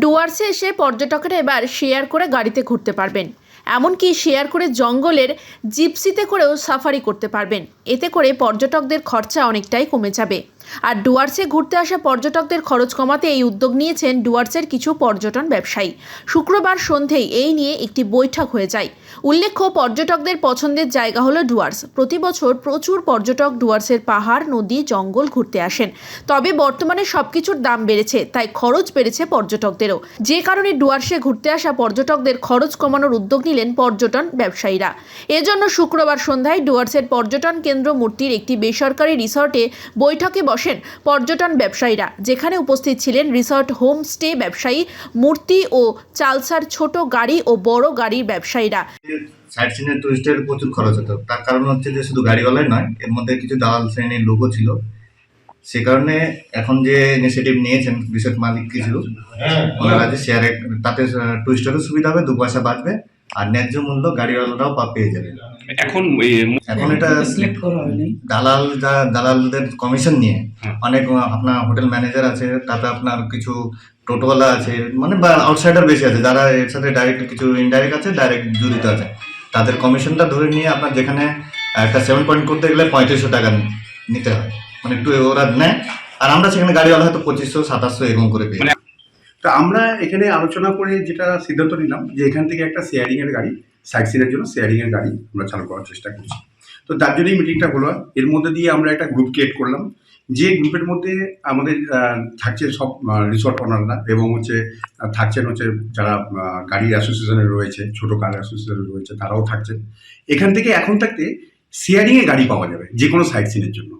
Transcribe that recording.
ডুয়ার্সে এসে পর্যটকেরা এবার শেয়ার করে গাড়িতে ঘুরতে পারবেন। এমনকি শেয়ার করে জঙ্গলের জিপসিতে করেও সাফারি করতে পারবেন। এতে করে পর্যটকদের খরচা অনেকটাই কমে যাবে। আর ডুয়ার্সে ঘুরতে আসা পর্যটকদের খরচ কমাতে এই উদ্যোগ নিয়েছেন ডুয়ার্সের কিছু পর্যটন ব্যবসায়ী। শুক্রবার সন্ধেয় এই নিয়ে একটি বৈঠক হয়ে যায়। উল্লেখ্য, পর্যটকদের পছন্দের জায়গা হলো ডুয়ার্স। প্রতি বছর প্রচুর পর্যটক ডুয়ার্সের পাহাড়, নদী, জঙ্গল ঘুরতে আসেন। তবে বর্তমানে সবকিছুর দাম বেড়েছে, তাই খরচ বেড়েছে পর্যটকদেরও। যে কারণে ডুয়ার্সে ঘুরতে আসা পর্যটকদের খরচ কমানোর উদ্যোগ নিলেন পর্যটন ব্যবসায়ীরা। এজন্য শুক্রবার সন্ধ্যায় ডুয়ার্সের পর্যটন কেন্দ্র মূর্তির একটি বেসরকারি রিসর্টে বৈঠকে বসেন পর্যটন ব্যবসায়ীরা। যেখানে উপস্থিত ছিলেন রিসর্ট হোমস্টে ব্যবসায়ী মূর্তি ও চালসার ছোট গাড়ি ও বড় গাড়ির ব্যবসায়ীরা। সাইড সিনের টুরিস্টের প্রচুর খরচ হতো। তার কারণ হচ্ছে যে শুধু গাড়িওয়ালাই নয় এর মধ্যে কিছু দালাল শ্রেণির লোকও ছিল। সে কারণে এখন যে ইনিশিয়েটিভ নিয়েছেন রিসোর্ট মালিক কিছু ওনারা যে শেয়ারে তাতে টুরিস্টেরও সুবিধা হবে দু পয়সা বাঁচবে। আর ন্যায্য মূল্য গাড়িওয়ালারাও পা পেয়ে যাবে। এখন এখন এটা সিলেক্ট করা হয়নি। দালাল যা দালালদের কমিশন নিয়ে অনেক আপনার হোটেল ম্যানেজার আছে তাতে আপনার কিছু টোটোওয়ালা আছে মানে বা আউটসাইডার বেশি আছে যারা এর সাথে ডাইরেক্ট কিছু ইনডাইরেক্ট আছে ডাইরেক্ট জড়িত আছে। তাদের কমিশনটা ধরে নিয়ে আপনার যেখানে একটা সেভেন পয়েন্ট করতে গেলে পঁয়ত্রিশশো টাকা নিতে হয়। মানে একটু ওরা নেয় আর আমরা সেখানে গাড়িওয়ালা হয়তো পঁচিশশো সাতাশশো এরকম করে পেয়ে। তো আমরা এখানে আলোচনা করে যেটা সিদ্ধান্ত নিলাম যে এখান থেকে একটা শেয়ারিং এর গাড়ি সাইট সিনের জন্য শেয়ারিং এর গাড়ি আমরা চালু করার চেষ্টা করছি। তো তার জন্যই মিটিংটা হলো, এর মধ্যে দিয়ে আমরা একটা গ্রুপ ক্রিয়েট করলাম। যে গ্রুপের মধ্যে আমাদের থাকছে সব রিসর্ট ওনাররা এবং হচ্ছে থাকছেন হচ্ছে যারা গাড়ির গাড়ি অ্যাসোসিয়েশনে রয়েছে, ছোটো কার অ্যাসোসিয়েশনে রয়েছে, তারাও থাকছেন। এখান থেকে এখন থাকতে শেয়ারিং এ গাড়ি পাওয়া যাবে যে কোনো সাইট সিনের জন্য।